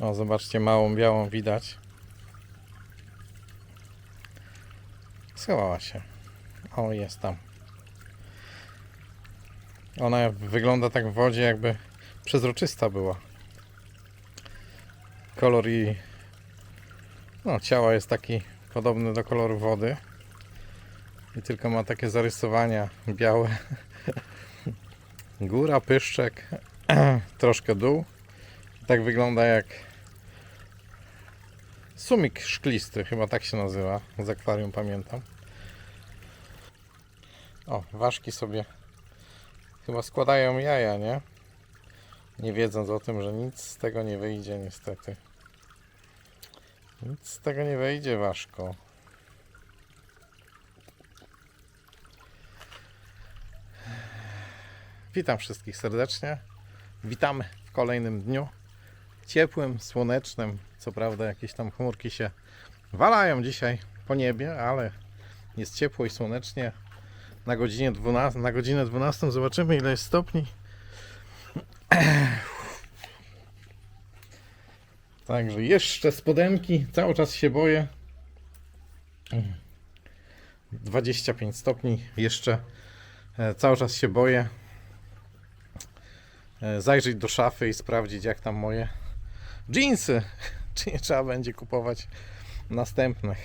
O, zobaczcie, małą białą widać. Schowała się. O, jest tam. Ona wygląda tak w wodzie, jakby przezroczysta była. Kolor i no, ciała jest taki podobny do koloru wody. I tylko ma takie zarysowania białe. Góra, pyszczek, troszkę dół. Tak wygląda jak sumik szklisty, chyba tak się nazywa. Z akwarium pamiętam. O, ważki sobie chyba składają jaja, nie? Nie wiedząc o tym, że nic z tego nie wyjdzie niestety. Nic z tego nie wyjdzie, ważko. Witam wszystkich serdecznie. Witamy w kolejnym dniu. Ciepłym, słonecznym. Co prawda jakieś tam chmurki się walają dzisiaj po niebie, ale jest ciepło i słonecznie. Na godzinie 12, na godzinę 12 zobaczymy ile jest stopni. Także jeszcze spodenki, cały czas się boję. 25 stopni jeszcze. E, Cały czas się boję e, zajrzeć do szafy i sprawdzić jak tam moje jeansy. Czy nie trzeba będzie kupować następnych.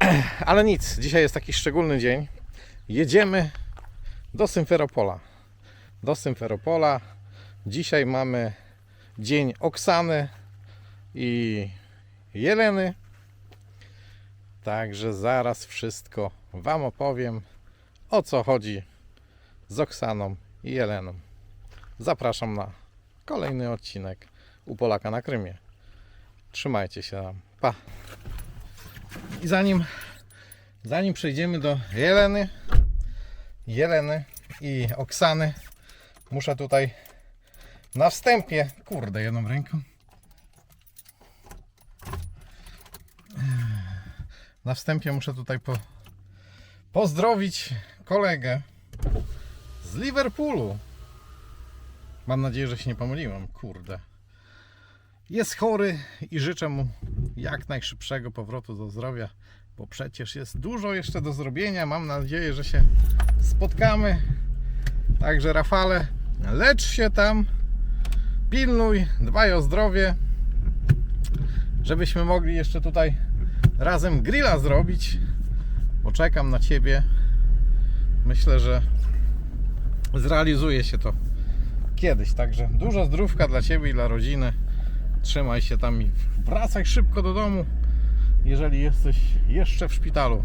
Ale nic, dzisiaj jest taki szczególny dzień. Jedziemy do Symferopola. Do Symferopola. Dzisiaj mamy dzień Oksany i Jeleny. Także zaraz wszystko Wam opowiem, o co chodzi z Oksaną i Jeleną. Zapraszam na kolejny odcinek u Polaka na Krymie. Trzymajcie się tam. Pa! I zanim, zanim przejdziemy do Jeleny, Jeleny i Oksany, muszę tutaj na wstępie, kurde, jedną ręką. Na wstępie muszę tutaj po, pozdrowić kolegę z Liverpoolu. Mam nadzieję, że się nie pomyliłem. Kurde. Jest chory i życzę mu jak najszybszego powrotu do zdrowia, bo przecież jest dużo jeszcze do zrobienia. Mam nadzieję, że się spotkamy. Także Rafale, lecz się tam, pilnuj, dbaj o zdrowie, żebyśmy mogli jeszcze tutaj razem grilla zrobić. Poczekam na Ciebie. Myślę, że zrealizuje się to kiedyś. Także dużo zdrówka dla Ciebie i dla rodziny. Trzymaj się tam i wracaj szybko do domu, jeżeli jesteś jeszcze w szpitalu.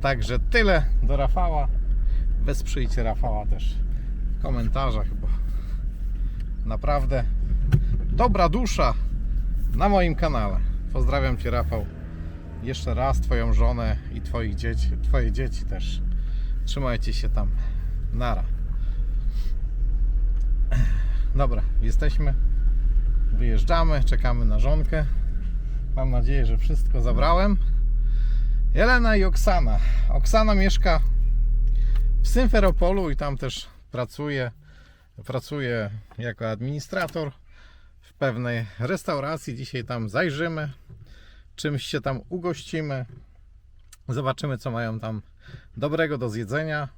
Także tyle do Rafała. Wesprzyjcie Rafała też w komentarzach, bo naprawdę dobra dusza na moim kanale. Pozdrawiam Cię Rafał. Jeszcze raz Twoją żonę i Twoich dzieci, Twoje dzieci też. Trzymajcie się tam. Nara. Dobra, jesteśmy. Wyjeżdżamy, czekamy na żonkę. Mam nadzieję, że wszystko zabrałem. Jelena i Oksana. Oksana mieszka w Symferopolu i tam też pracuje. Pracuje jako administrator w pewnej restauracji. Dzisiaj tam zajrzymy, czymś się tam ugościmy. Zobaczymy, co mają tam dobrego do zjedzenia.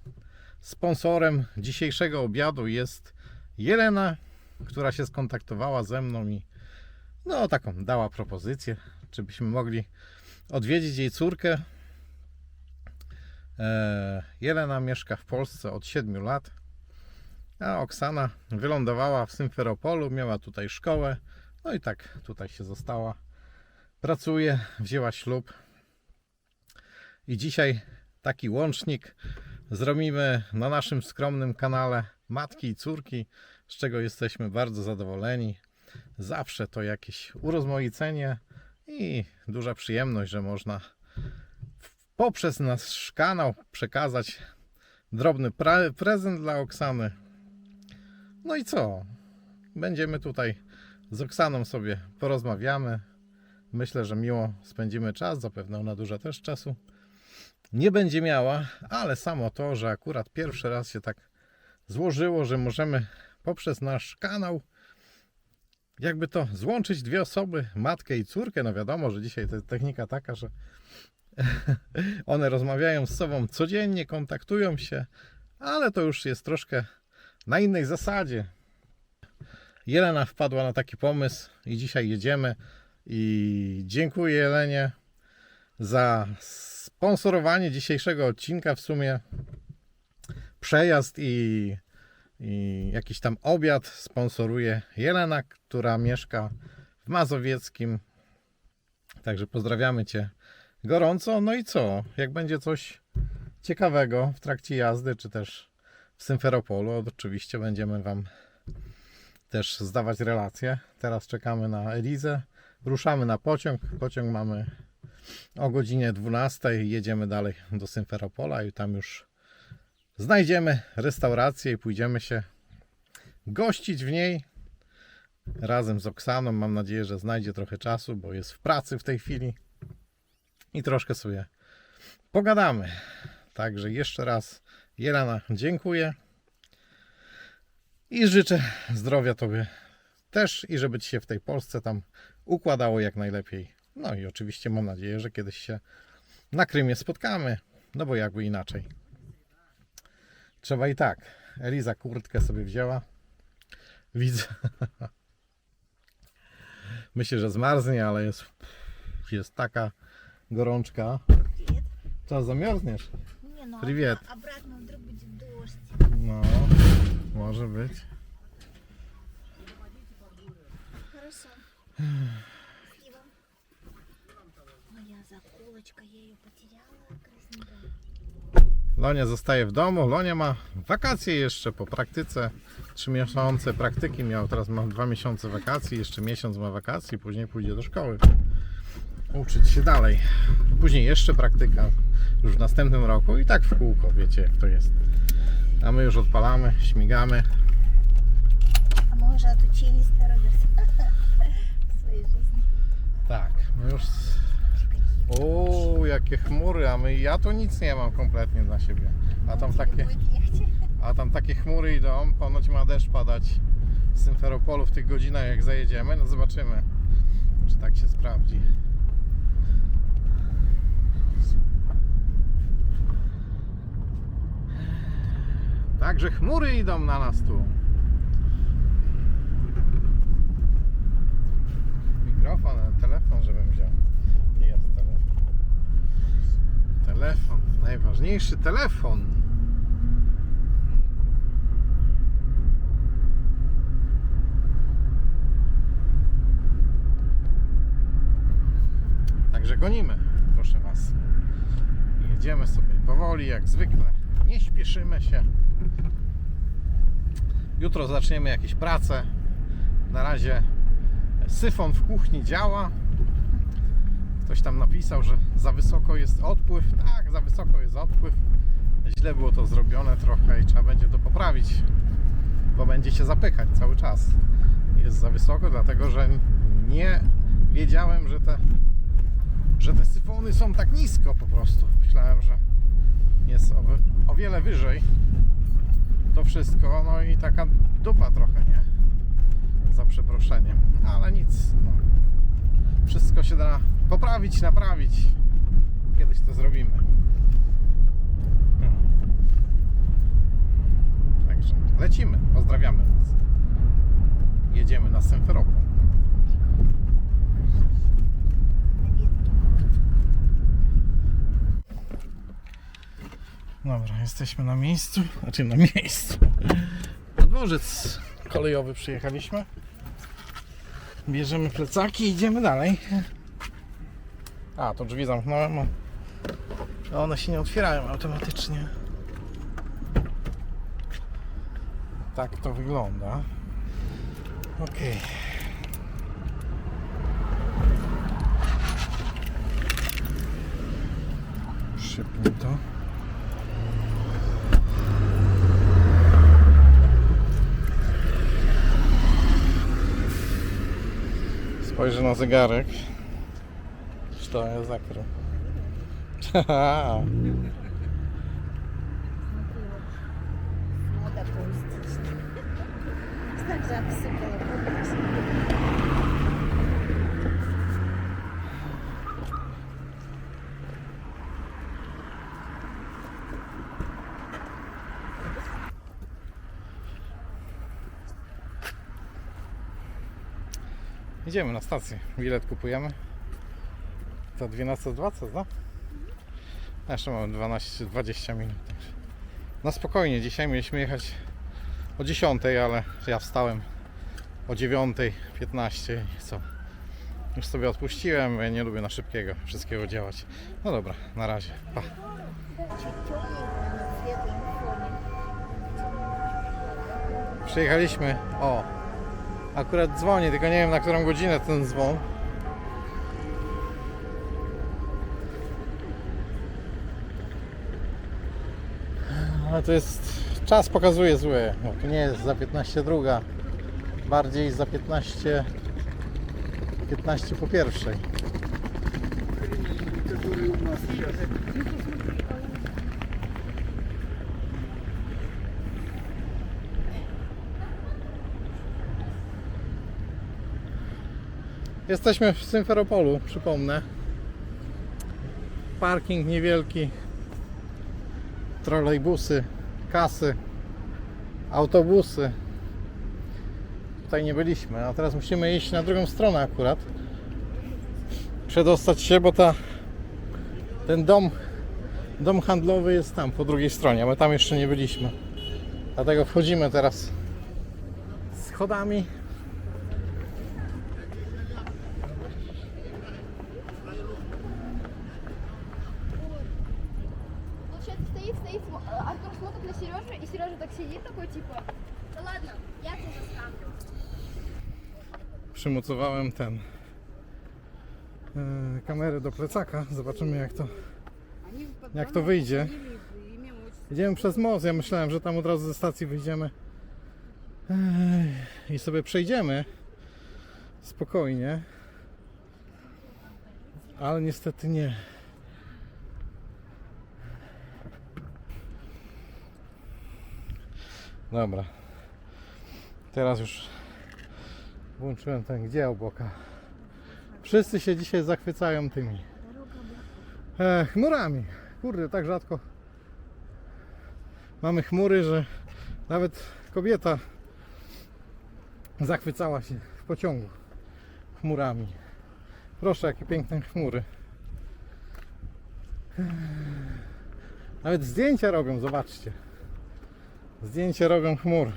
Sponsorem dzisiejszego obiadu jest Jelena, która się skontaktowała ze mną i no taką dała propozycję, czy byśmy mogli odwiedzić jej córkę. E, Jelena mieszka w Polsce od 7 lat, a Oksana wylądowała w Symferopolu, miała tutaj szkołę, no i tak tutaj się została. Pracuje, wzięła ślub i dzisiaj taki łącznik zrobimy na naszym skromnym kanale Matki i Córki, z czego jesteśmy bardzo zadowoleni. Zawsze to jakieś urozmaicenie i duża przyjemność, że można poprzez nasz kanał przekazać drobny pre- prezent dla Oksany. No i co? Będziemy tutaj z Oksaną sobie porozmawiamy. Myślę, że miło spędzimy czas. Zapewne ona dużo też czasu nie będzie miała, ale samo to, że akurat pierwszy raz się tak złożyło, że możemy poprzez nasz kanał jakby to złączyć dwie osoby, matkę i córkę. No wiadomo, że dzisiaj to jest technika taka, że one rozmawiają z sobą codziennie, kontaktują się, ale to już jest troszkę na innej zasadzie. Jelena wpadła na taki pomysł i dzisiaj jedziemy. I dziękuję Jelenie za sponsorowanie dzisiejszego odcinka. W sumie przejazd i, i jakiś tam obiad sponsoruje Jelena, która mieszka w Mazowieckim. Także pozdrawiamy Cię gorąco. No i co? Jak będzie coś ciekawego w trakcie jazdy, czy też w Symferopolu, oczywiście będziemy Wam też zdawać relacje. Teraz czekamy na Elizę. Ruszamy na pociąg. Pociąg mamy o godzinie 12. Jedziemy dalej do Symferopola i tam już znajdziemy restaurację i pójdziemy się gościć w niej razem z Oksaną. Mam nadzieję, że znajdzie trochę czasu, bo jest w pracy w tej chwili i troszkę sobie pogadamy. Także jeszcze raz Jelena dziękuję i życzę zdrowia Tobie też i żeby Ci się w tej Polsce tam układało jak najlepiej. No i oczywiście mam nadzieję, że kiedyś się na Krymie spotkamy, no bo jakby inaczej. Trzeba i tak. Eliza kurtkę sobie wzięła. Widzę. Myślę, że zmarznie, ale jest, jest taka gorączka. Привет. Co, zamierzniesz? Не, ну Привет. а- обратно вдруг будет дождь. No, może być. Хорошо. Спасибо. Моя заколочка, я ее потеряла. Красненькая. Lonia zostaje w domu. Lonia ma wakacje jeszcze po praktyce. Trzy miesiące praktyki miał, teraz ma dwa miesiące wakacji, jeszcze miesiąc ma wakacji, później pójdzie do szkoły. Uczyć się dalej. Później jeszcze praktyka już w następnym roku i tak w kółko, wiecie jak to jest. A my już odpalamy, śmigamy. A może odcięliście robisz swojej życiu? Tak, my już o, jakie chmury, a my ja tu nic nie mam kompletnie dla siebie. A tam takie. A tam takie chmury idą, ponoć ma deszcz padać z Simferopolu w tych godzinach jak zajedziemy, no zobaczymy czy tak się sprawdzi. Także chmury idą na nas tu. Mikrofon, telefon, żebym wziął. Telefon, najważniejszy telefon. Także gonimy, proszę Was. Jedziemy sobie powoli, jak zwykle. Nie śpieszymy się. Jutro zaczniemy jakieś prace. Na razie syfon w kuchni działa. Ktoś tam napisał, że za wysoko jest odpływ. Tak, za wysoko jest odpływ. Źle było to zrobione trochę i trzeba będzie to poprawić, bo będzie się zapychać cały czas. Jest za wysoko, dlatego że nie wiedziałem, że te że te syfony są tak nisko po prostu. Myślałem, że jest o, o wiele wyżej to wszystko, no i taka dupa trochę, nie? Za przeproszeniem, ale nic. No. Wszystko się da poprawić, naprawić. Kiedyś to zrobimy. Także lecimy, pozdrawiamy Was. Jedziemy na Symferopol. Dobra, jesteśmy na miejscu, znaczy na miejscu. Na dworzec kolejowy przyjechaliśmy. Bierzemy plecaki i idziemy dalej. A, to drzwi zamknąłem. a- a One się nie otwierają automatycznie. Tak to wygląda. Okej. Szybko to. Spojrzę na zegarek to ja zakrył. Idziemy na stację. Bilet kupujemy. To 12.20, no? Jeszcze mamy 12-20 minut. Także. Na spokojnie. Dzisiaj mieliśmy jechać o 10, ale ja wstałem o 9.15 i co? Już sobie odpuściłem, ja nie lubię na szybkiego wszystkiego działać. No dobra, na razie. Pa. Przyjechaliśmy. O, akurat dzwoni, tylko nie wiem na którą godzinę ten dzwon. No to jest... Czas pokazuje zły. No, to nie jest za 15 druga. Bardziej za 15... 15 po pierwszej. Jesteśmy w Symferopolu, przypomnę. Parking niewielki, Trolejbusy, kasy, autobusy. Tutaj nie byliśmy, a teraz musimy iść na drugą stronę akurat. Przedostać się, bo ta ten dom dom handlowy jest tam po drugiej stronie, my tam jeszcze nie byliśmy. Dlatego wchodzimy teraz schodami. Przymocowałem ten e, kamerę do plecaka. Zobaczymy jak to, jak to wyjdzie. Idziemy przez most. Ja myślałem, że tam od razu ze stacji wyjdziemy i sobie przejdziemy spokojnie. Ale niestety nie. Dobra. Teraz już Włączyłem ten gdzie obłoka. Wszyscy się dzisiaj zachwycają tymi e, chmurami. Kurde, tak rzadko mamy chmury, że nawet kobieta zachwycała się w pociągu chmurami. Proszę, jakie piękne chmury. Nawet zdjęcia robią, zobaczcie. Zdjęcia robią chmur.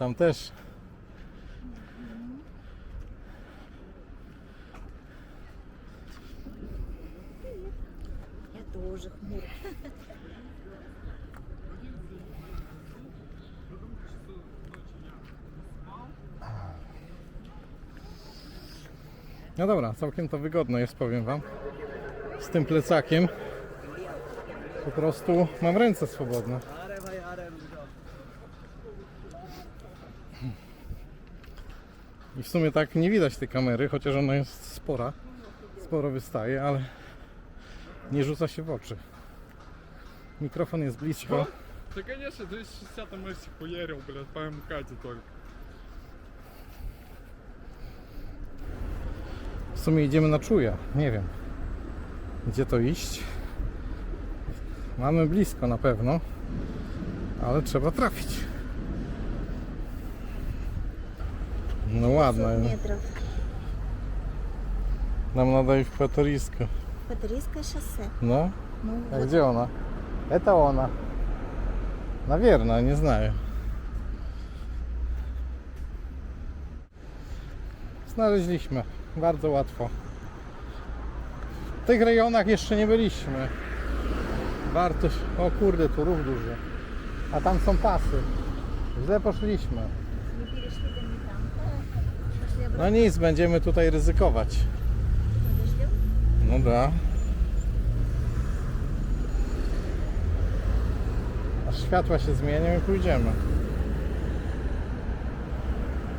Tam też. Я тоже хмур. No dobra, całkiem to wygodne jest, powiem Wam. Z tym plecakiem. Po prostu mam ręce swobodne. sumie tak nie widać tej kamery, chociaż ona jest spora. Sporo wystaje, ale nie rzuca się w oczy. Mikrofon jest blisko. Да, конечно, 260 там если хуярил, блядь, по МКАДе только. W sumie idziemy na czuja. Nie wiem, gdzie to iść. Mamy blisko na pewno, ale trzeba trafić. No ładne. метров. Нам надо и в Паториско. Патрийское шоссе. No, Ну, a вот gdzie ona? Это ona. Nawierna, nie знаю. Znaleźliśmy. Bardzo łatwo. W tych rejonach jeszcze nie byliśmy. Warto. się- O kurde, tu ruch duży. A tam są pasy. Źle poszliśmy. No nic, będziemy tutaj ryzykować. No da. Aż światła się zmienią i pójdziemy.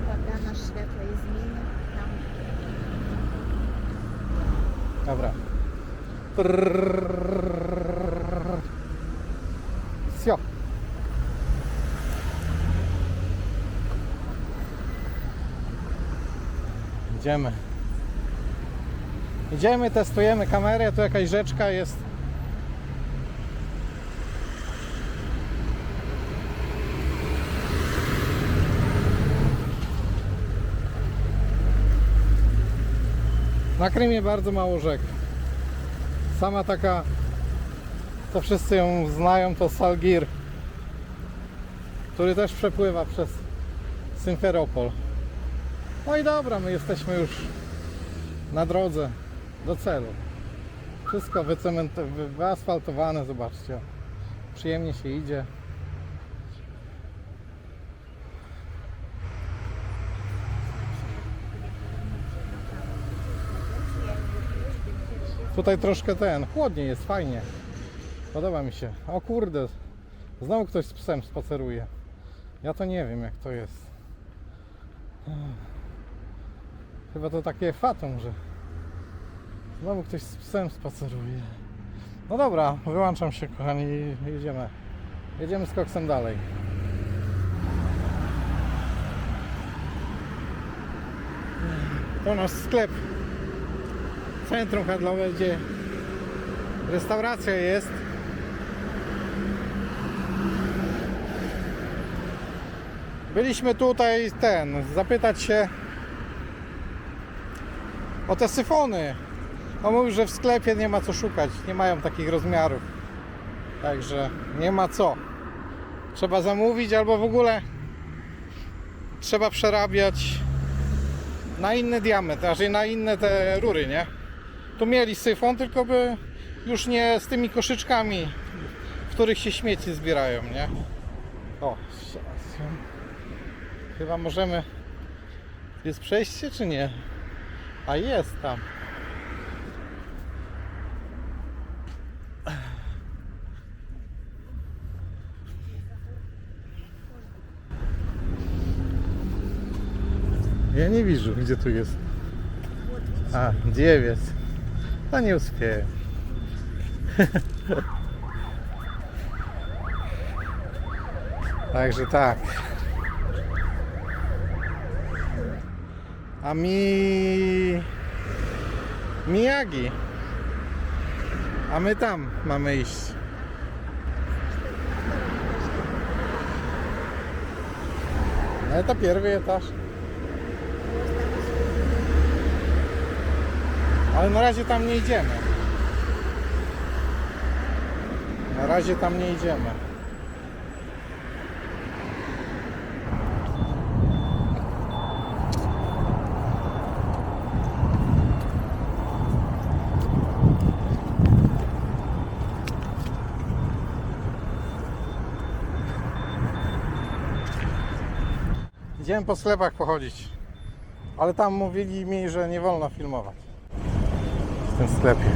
Prawda, nasz światło jest zmienia. Tam. Dobra. Prrr. Idziemy. Idziemy, testujemy kamerę, tu jakaś rzeczka jest. Na Krymie bardzo mało rzek. Sama taka, to wszyscy ją znają, to Salgir, który też przepływa przez Simferopol. No i dobra, my jesteśmy już na drodze do celu. Wszystko wyasfaltowane, zobaczcie. Przyjemnie się idzie. Tutaj troszkę ten, chłodniej jest, fajnie. Podoba mi się. O kurde, znowu ktoś z psem spaceruje. Ja to nie wiem jak to jest. Chyba to takie fatum, że znowu ktoś z psem spaceruje. No dobra, wyłączam się kochani i jedziemy. Jedziemy z koksem dalej. To nasz sklep. Centrum handlowe, gdzie restauracja jest. Byliśmy tutaj ten, zapytać się o te syfony. On mówił, że w sklepie nie ma co szukać, nie mają takich rozmiarów. Także nie ma co. Trzeba zamówić albo w ogóle trzeba przerabiać na inny diametr, znaczy na inne te rury, nie? Tu mieli syfon, tylko by już nie z tymi koszyczkami, w których się śmieci zbierają, nie? O, chyba możemy. Jest przejście czy nie? A jest tam. Ja nie widzę, gdzie tu jest. A, dziewiec. A nie uspieję. Także tak. A mi... Miyagi. A my tam mamy iść. Ale to pierwszy etaż. Ale na razie tam nie idziemy. Na razie tam nie idziemy. Idziemy po sklepach pochodzić. Ale tam mówili mi, że nie wolno filmować w tym sklepie.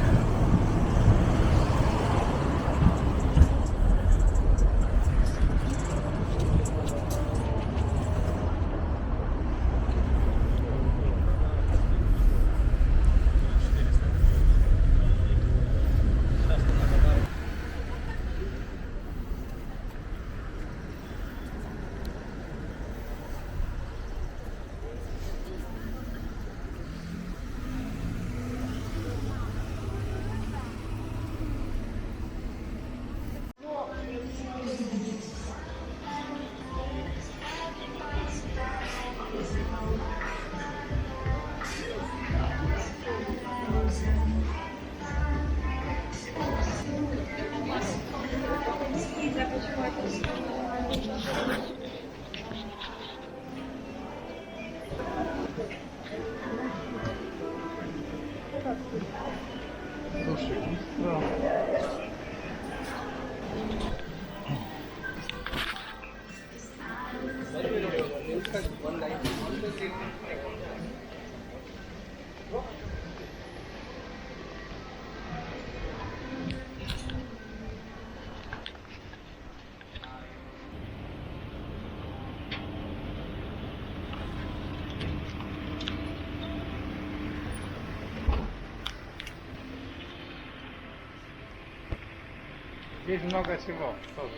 Gdzieś w nogę się wo, sorry.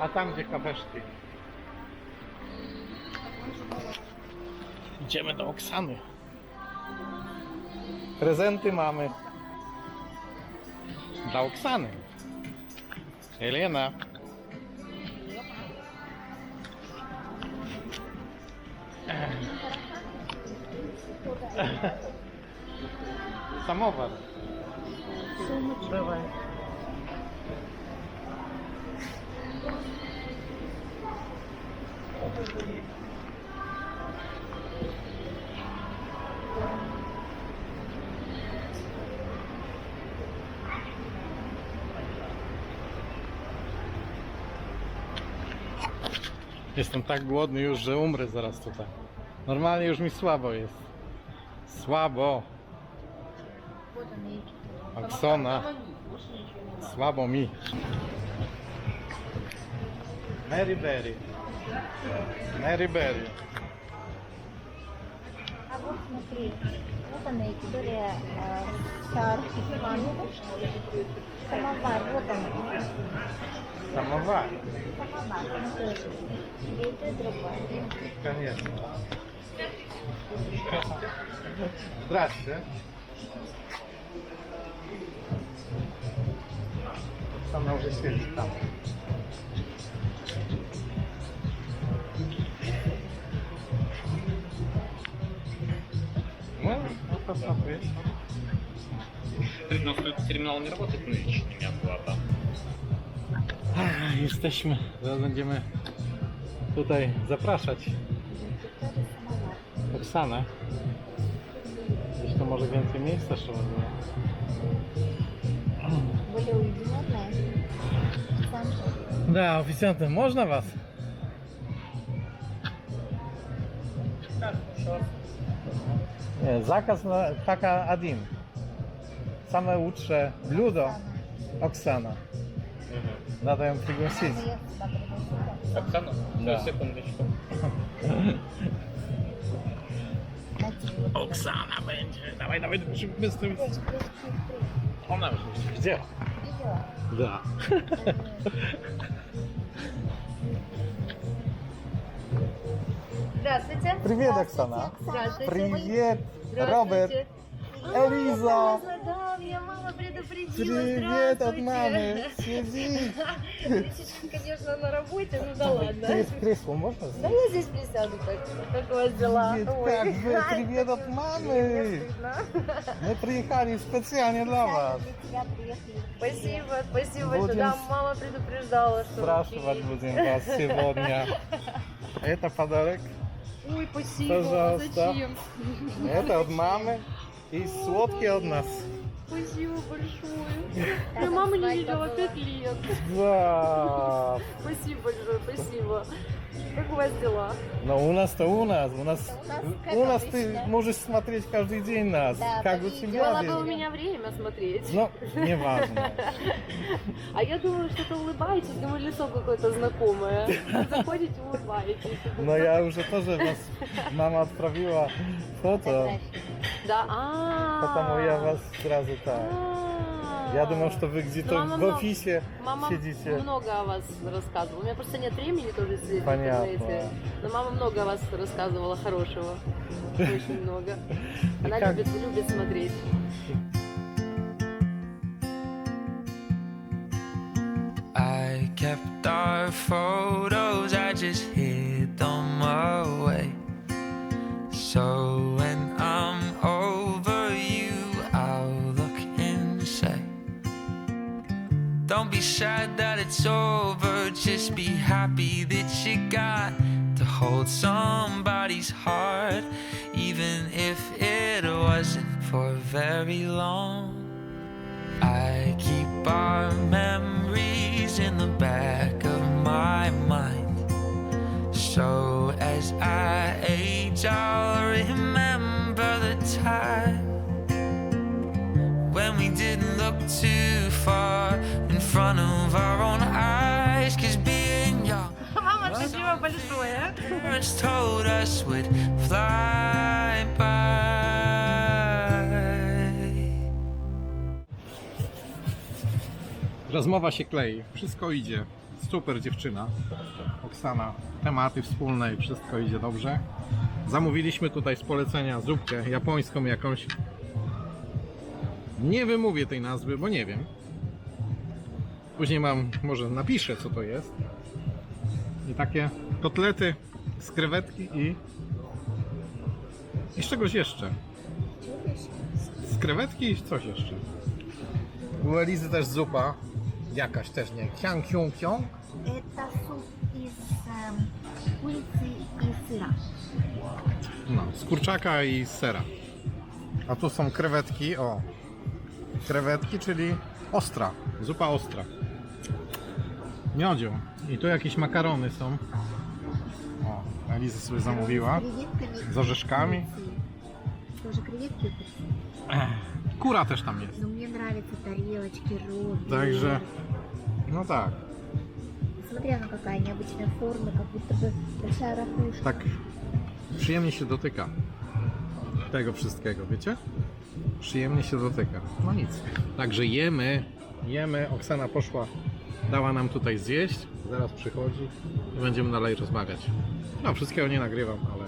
A tam gdzie kafeszki. Idziemy do Oksany. Prezenty mamy. Dla Oksany. Elena. Ehm. Samowar. Dawaj. Jestem tak głodny już, że umrę zaraz tutaj. Normalnie już mi słabo jest. Słabo. Вот он и Oksona. Słabo mi. Mary Berry. Mary Berry. А вот смотри, вот она история э, шар Самовар, вот он. Самовар. Конечно. Здравствуйте. Здравствуйте. Она уже сидит там. Ну, посмотреть. У нас тут терминал не работает, ну, но лично у меня была. Jesteśmy, zaraz będziemy tutaj zapraszać Oksanę. Gdzieś to może więcej miejsca trzeba było. Da, oficjantem, można was. Nie, zakaz na taka Adim. Same utrze, bludo, Oksana. Надо им пригласить. Оксану? Да. Секундочку. Оксана, блин, давай, давай, быстро, быстро. Она уже где? Да. Здравствуйте. Привет, Оксана. Здравствуйте. Привет, Роберт. Элиза. Привет от мамы. Сиди. Конечно, на работе, ну да ладно. Через кресло можно? Да я здесь присяду так. Как у вас дела? Как вы? Привет от мамы. Мы приехали специально для вас. Спасибо, спасибо большое. Да, мама предупреждала, что... Спрашивать будем вас сегодня. Это подарок. Ой, спасибо. Пожалуйста. Зачем? Это от мамы. И сладкий от нас. Спасибо большое. Так, Я маму не видела пять лет. Да. Спасибо большое, спасибо. Как у вас дела? Но у нас-то у нас. У нас, у нас как у нас ты можешь смотреть каждый день нас. Да, как у тебя. Было бы у меня время смотреть. Ну, неважно. А я думаю, что-то улыбаетесь, думаю, лицо какое-то знакомое. Заходите, улыбаетесь. Но я уже тоже вас, мама отправила фото. Да, а потому я вас сразу так. Я думал, что вы где-то Мама в много- офисе Мама сидите. много о вас рассказывала. У меня просто нет времени тоже сидеть. Понятно. Но мама много о вас рассказывала хорошего. Очень много. Она как? любит, любит смотреть. I kept our photos, I just hid them away. So Don't be sad that it's over, just be happy that you got to hold somebody's heart, even if it wasn't for very long. I keep our memories in the back of my mind. So as I age, I'll remember the time when we didn't look too far in front of our own eyes. Cause being young, parents told us would fly by. Rozmowa się klei, wszystko idzie. Super dziewczyna, Oksana. Tematy wspólne i wszystko idzie dobrze. Zamówiliśmy tutaj z polecenia zupkę japońską jakąś nie wymówię tej nazwy, bo nie wiem. Później mam, może napiszę co to jest. I takie kotlety z krewetki i, i z czegoś jeszcze. Z krewetki i coś jeszcze. U Elizy też zupa. Jakaś też nie. Kiang kiong. E, ta sup jest z i syra. No, z kurczaka i sera. A tu są krewetki, o, Krewetki, czyli ostra. Zupa ostra. Miodzio. I tu jakieś makarony są. O, Eliza sobie zamówiła. С креветками Z orzeszkami. и Тоже креветки и курица. Ech, Kura też tam jest. Но мне нравятся тарелочки, ровные. Także, no tak. Смотри, она какая необычная форма, как будто бы большая ракушка. Tak przyjemnie się dotyka tego wszystkiego, wiecie? Przyjemnie się dotyka. No nic. Także jemy, jemy. Oksana poszła, dała nam tutaj zjeść. Zaraz przychodzi i będziemy dalej rozmawiać. No, wszystkiego nie nagrywam, ale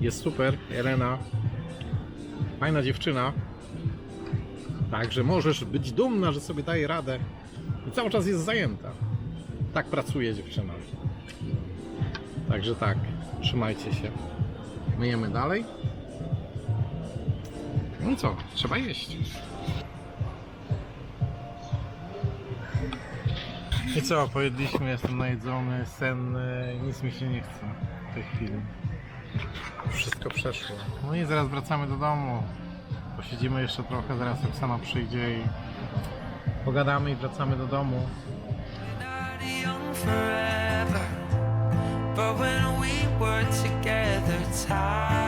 jest super. Elena, fajna dziewczyna. Także możesz być dumna, że sobie daje radę i cały czas jest zajęta. Tak pracuje dziewczyna. Także tak, trzymajcie się. Myjemy dalej. No i co? Trzeba jeść. I co? Pojedliśmy, jestem najedzony, senny, nic mi się nie chce w tej chwili. Wszystko przeszło. No i zaraz wracamy do domu. Posiedzimy jeszcze trochę, zaraz Oksana przyjdzie i pogadamy i wracamy do domu. But when we were together, time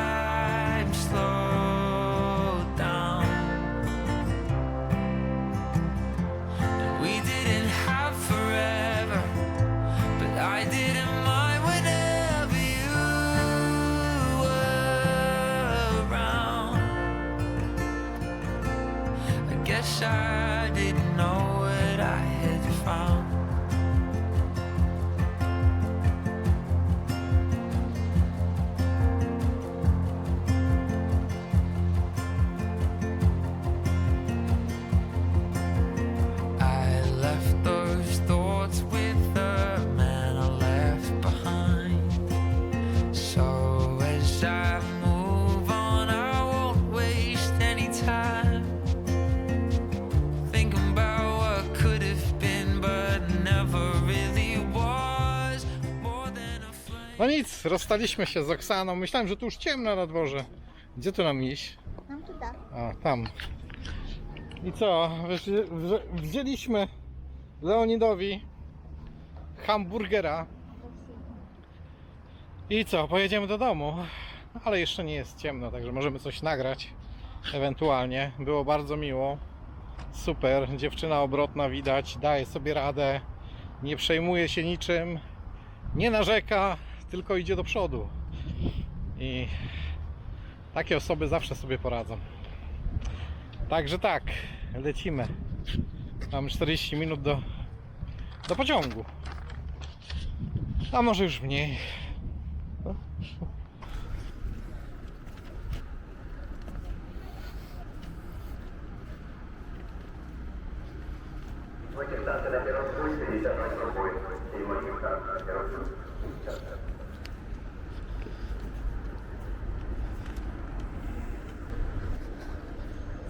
No nic, rozstaliśmy się z Oksaną. Myślałem, że tu już ciemno na dworze. Gdzie tu nam iść? Tam tu da. A, tam. I co? Wzięliśmy Leonidowi hamburgera. I co? Pojedziemy do domu. Ale jeszcze nie jest ciemno, także możemy coś nagrać. Ewentualnie. Było bardzo miło. Super. Dziewczyna obrotna widać. Daje sobie radę. Nie przejmuje się niczym. Nie narzeka tylko idzie do przodu. I takie osoby zawsze sobie poradzą. Także tak, lecimy. Mamy 40 minut do, do pociągu. A może już mniej.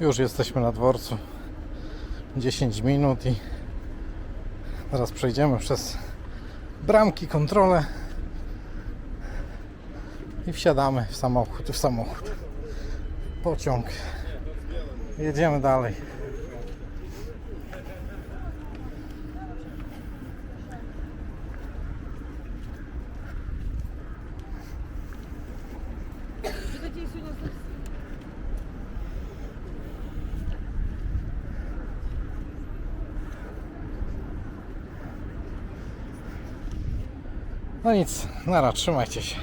Już jesteśmy na dworcu. 10 minut i teraz przejdziemy przez bramki, kontrolę i wsiadamy w samochód, w samochód. Pociąg. Jedziemy dalej. No nic, nara, trzymajcie się.